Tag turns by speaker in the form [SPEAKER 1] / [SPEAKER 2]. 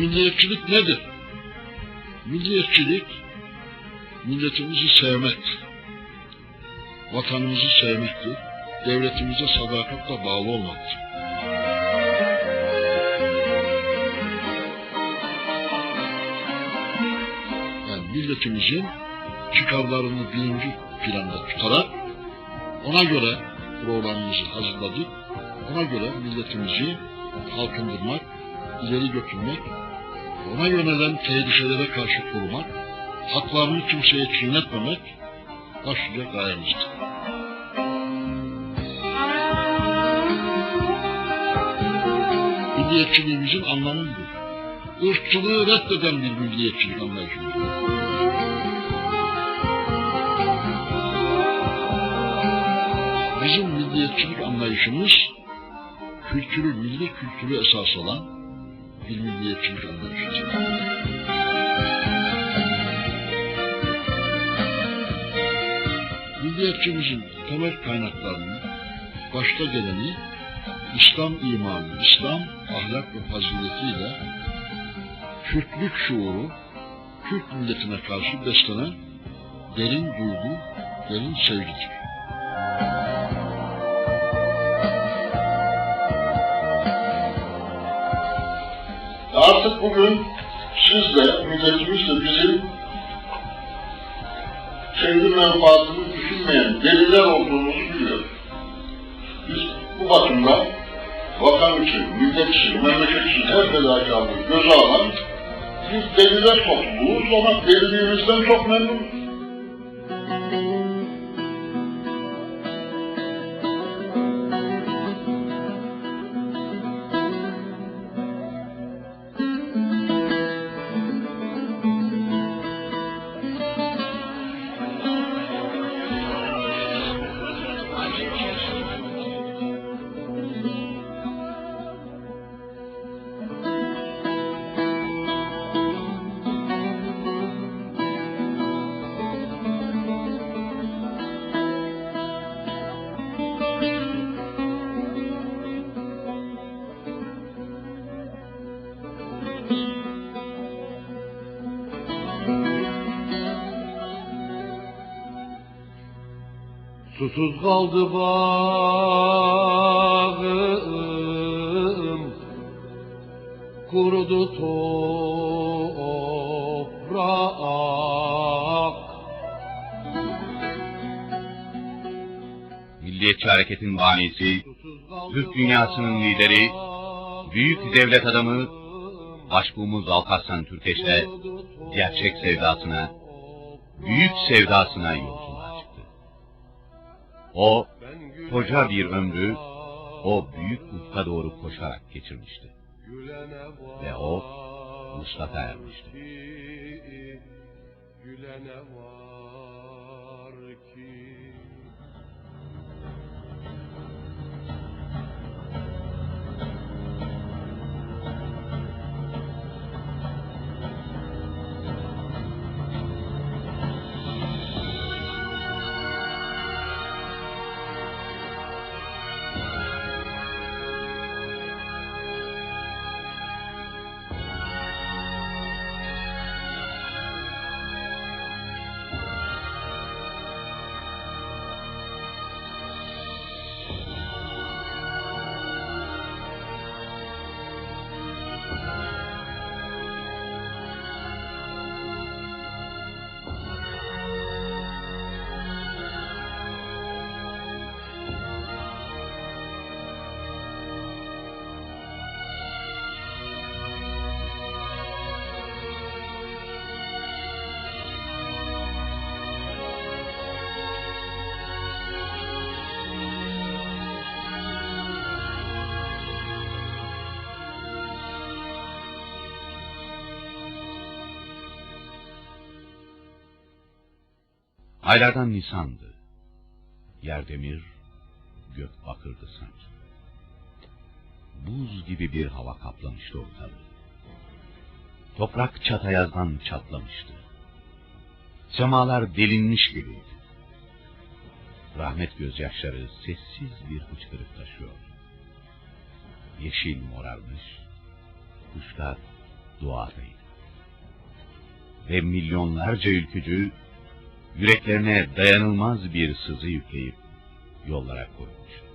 [SPEAKER 1] Milliyetçilik nedir? Milliyetçilik, milletimizi sevmek, vatanımızı sevmektir, devletimize sadakatle bağlı olmaktır. Yani milletimizin çıkarlarını birinci planda tutarak ona göre programımızı hazırladık. Ona göre milletimizi kalkındırmak, ileri götürmek, ona yönelen tehlikelere karşı korumak, haklarını kimseye çiğnetmemek başlıca gayemizdir. Milliyetçiliğimizin anlamı bu. Irkçılığı reddeden bir milliyetçilik anlayışımız. Bizim milliyetçilik anlayışımız kültürü, milli kültürü esas alan bir milliyetçilik anlayışıdır. Milliyetçimizin temel kaynaklarını başta geleni İslam imanı, İslam ahlak ve faziletiyle Kürtlük şuuru, Kürt milletine karşı beslenen derin duygu, derin sevgidir. Artık bugün siz de, milletimiz de bizim kendi menfaatını düşünmeyen deliler olduğumuzu biliyor. Biz bu bakımdan vatan için, millet için, memleket için her fedakarlığı göze alan biz deliler topluluğuz ama deliliğimizden çok memnunuz.
[SPEAKER 2] Susuz kaldı bağım. Kurudu toprak.
[SPEAKER 3] Milliyetçi Hareket'in banisi, Türk dünyasının lideri, büyük devlet adamı, Başbuğumuz Alparslan Türkeş'le gerçek sevdasına, büyük sevdasına yolculuğa. O, koca bir ömrü, o büyük ufka doğru koşarak geçirmişti. Ve o, Mustafa ermişti.
[SPEAKER 2] Gülene var ki
[SPEAKER 3] Aylardan Nisan'dı. Yer demir, gök bakırdı sanki. Buz gibi bir hava kaplamıştı ortalığı. Toprak çatayazdan çatlamıştı. Semalar delinmiş gibiydi. Rahmet gözyaşları sessiz bir hıçkırık taşıyor. Yeşil morarmış, kuşlar duadaydı. Ve milyonlarca ülkücü yüreklerine dayanılmaz bir sızı yükleyip yollara koyulmuştu.